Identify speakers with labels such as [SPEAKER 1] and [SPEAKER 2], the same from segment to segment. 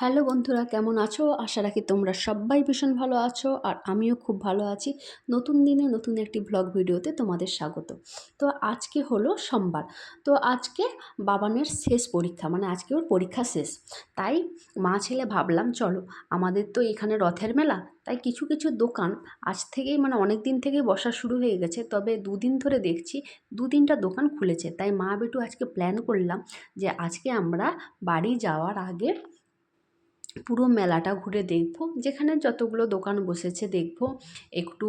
[SPEAKER 1] Hello বন্ধুরা, কেমন আছো? আশা রাখি তোমরা সবাই ভীষণ ভালো আছো আর আমিও খুব ভালো আছি। নতুন দিনে নতুন একটি ব্লগ ভিডিওতে তোমাদের স্বাগত। তো আজকে হলো সোমবার। তো আজকে বাবানের শেষ পরীক্ষা মানে আজকে ওর পরীক্ষা শেষ। তাই মা ছেলে ভাবলাম, চলো আমাদের তো এখানে রথের মেলা, তাই কিছু কিছু দোকান আজ থেকেই মানে অনেক দিন থেকেই বসা শুরু হয়ে গেছে। তবে দুদিন ধরে দেখছি দু তিনটা দোকান খুলেছে। তাই মা বেটু আজকে প্ল্যান করলাম যে আজকে আমরা বাড়ি যাওয়ার আগে পুরো মেলাটা ঘুরে দেখব, যেখানে যতগুলো দোকান বসেছে দেখব, একটু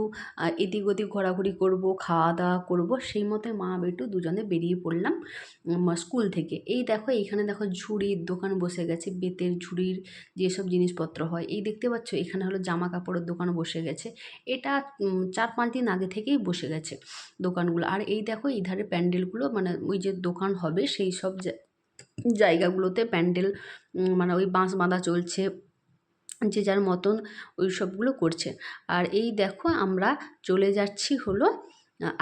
[SPEAKER 1] এদিক ওদিক ঘোরাঘুরি করব, খাওয়া দাওয়া করব, সেই মতে মা বেটু দুজনে বেরিয়ে পড়লাম স্কুল থেকে। এই দেখো, এইখানে দেখো ঝুড়ির দোকান বসে গেছে, বেতের ঝুড়ির যেসব জিনিসপত্র হয়, এই দেখতে পাচ্ছ, এখানে হলো জামা কাপড়ের দোকান বসে গেছে। এটা চার পাঁচ দিন আগে থেকেই বসে গেছে দোকানগুলো। আর এই দেখো, এই ধারে প্যান্ডেলগুলো মানে ওই যে দোকান হবে, সেই সব জায়গাগুলোতে প্যান্ডেল মানে ওই বাঁশ বাঁধা চলছে, যে যার মতন ওই সবগুলো করছে। আর এই দেখো আমরা চলে যাচ্ছি হলো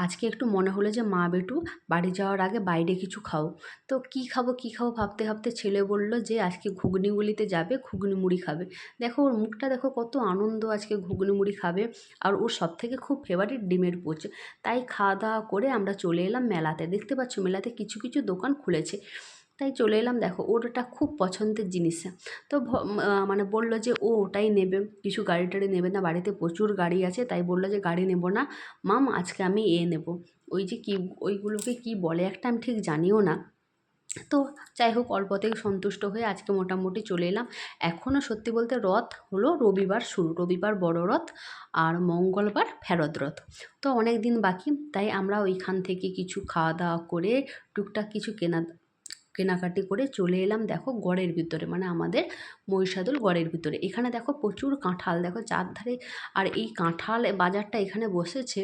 [SPEAKER 1] আজকে একটু মনে হলো যে মা বেটু বাড়ি যাওয়ার আগে বাইরে কিছু খাও। তো কি খাব কি খাব ভাবতে ভাবতে ছেলে বলল যে আজকে ঘুগনিগুলিতে যাবে ঘুগনি মুড়ি খাবে। দেখো ওর মুখটা দেখো কত আনন্দ আজকে ঘুগনি মুড়ি খাবে। আর ওর সব থেকে খুব ফেভারিট ডিমের পোচ। তাই খাওয়া দাওয়া করে আমরা চলে এলাম মেলাতে। দেখতে পাচ্ছ মেলাতে কিছু কিছু দোকান খুলেছে। তাই চলে এলাম। দেখো ওর ওটা খুব পছন্দের জিনিস। তো মানে বলল যে, ও ওটাই নেবে। কিছু গাড়ি টাড়ি নেবে না। বাড়িতে প্রচুর গাড়ি আছে, তাই বলল যে, গাড়ি নেব না। মাম, আজকে আমি এ নেব। ওই যে কী, ওইগুলোকে কী বলে একটা আমি ঠিক জানিও না। তো যাই হোক, অল্পতেই সন্তুষ্ট হয়ে আজকে মোটামুটি চলে এলাম। এখনও সত্যি বলতে রথ হলো রবিবার শুরু। রবিবার বড় রথ আর মঙ্গলবার ফেরত রথ। তো অনেক দিন বাকি, তাই আমরা ওইখান থেকে কিছু খাওয়া দাওয়া করে টুকটাক কিছু কেনা কেনাকাটি করে চলে এলাম দেখো গড়ের ভিতরে মানে আমাদের মহিষাদল গড়ের ভিতরে। এখানে দেখো প্রচুর কাঁঠাল, দেখো চারধারে আর এই কাঁঠাল বাজারটা এখানে বসেছে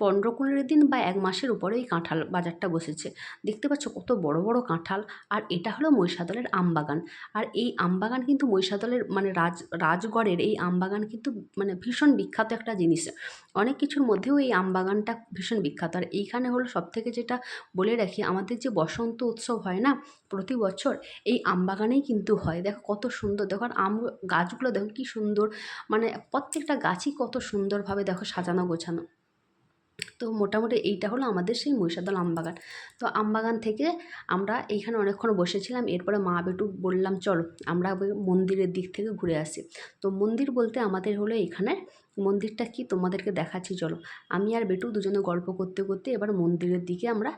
[SPEAKER 1] পনেরো কুড়ি দিন বা এক মাসের উপরে এই কাঁঠাল বাজারটা বসেছে। দেখতে পাচ্ছ কত বড় বড় কাঁঠাল। আর এটা হলো মহিষাদলের আমবাগান। আর এই আমবাগান কিন্তু মহিষাদলের মানে রাজ, রাজগড়ের এই আমবাগান কিন্তু মানে ভীষণ বিখ্যাত একটা জিনিস। অনেক কিছুর মধ্যেও এই আমবাগানটা ভীষণ বিখ্যাত। আর এইখানে হলো সব থেকে যেটা বলে রাখি, আমাদের যে বসন্ত উৎসব হয় না প্রতি বছর এই আম বাগানেই কিন্তু হয়। দেখো কত সুন্দর। দেখো আর আম গাছগুলো দেখো কী সুন্দর। মানে প্রত্যেকটা গাছই কত সুন্দরভাবে দেখো সাজানো গোছানো। তো মোটামুটি এইটা হলো আমাদের সেই মহিষাদল আমবাগান। তো আমবাগান থেকে আমরা এইখানে অনেকক্ষণ বসেছিলাম, এরপরে মা বেটু বললাম, চলো, আমরা মন্দিরের দিক থেকে ঘুরে আসি। তো মন্দির বলতে আমাদের হলো এখানে মন্দিরটা কি তোমাদেরকে দেখাচ্ছি, চলো। আমি আর বেটু দুজনে গল্প করতে করতে এবার মন্দিরের দিকে আমরা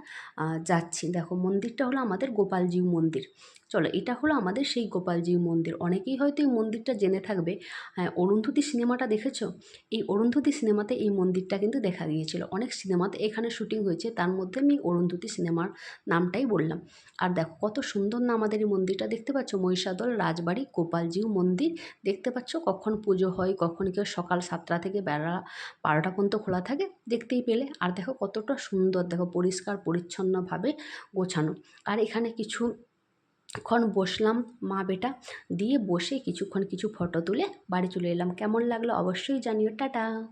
[SPEAKER 1] যাচ্ছি। দেখো, মন্দিরটা হলো আমাদের গোপালজিউ মন্দির। চলো, এটা হলো আমাদের সেই গোপালজিউ মন্দির। অনেকেই হয়তো এই মন্দিরটা জেনে থাকবে। হ্যাঁ অরুন্ধতী সিনেমাটা দেখেছ? এই অরুন্ধতী সিনেমাতে এই মন্দিরটা কিন্তু দেখা গিয়েছিল। অনেক সিনেমাতে এখানে শুটিং হয়েছে, তার মধ্যে আমি অরুন্ধতী সিনেমার নামটাই বললাম। আর দেখো কত সুন্দর না আমাদের এই মন্দিরটা দেখতে পাচ্ছ? মহিষাদল, রাজবাড়ি, গোপালজিউ মন্দির দেখতে পাচ্ছ? কখন পুজো হয়, কখন কেউ সকাল সাতটা থেকে বেলা বারোটা পর্যন্ত খোলা থাকে দেখতেই পেলে। আর দেখো কতটা সুন্দর, দেখো পরিষ্কার, পরিচ্ছন্নভাবে গোছানো। আর এখানে কিছু ক্ষণ বসলাম মা বেটা, দিয়ে বসে কিছুক্ষণ কিছু ফটো তুলে বাড়ি চলে এলাম। কেমন লাগল অবশ্যই জানিও। টাটা!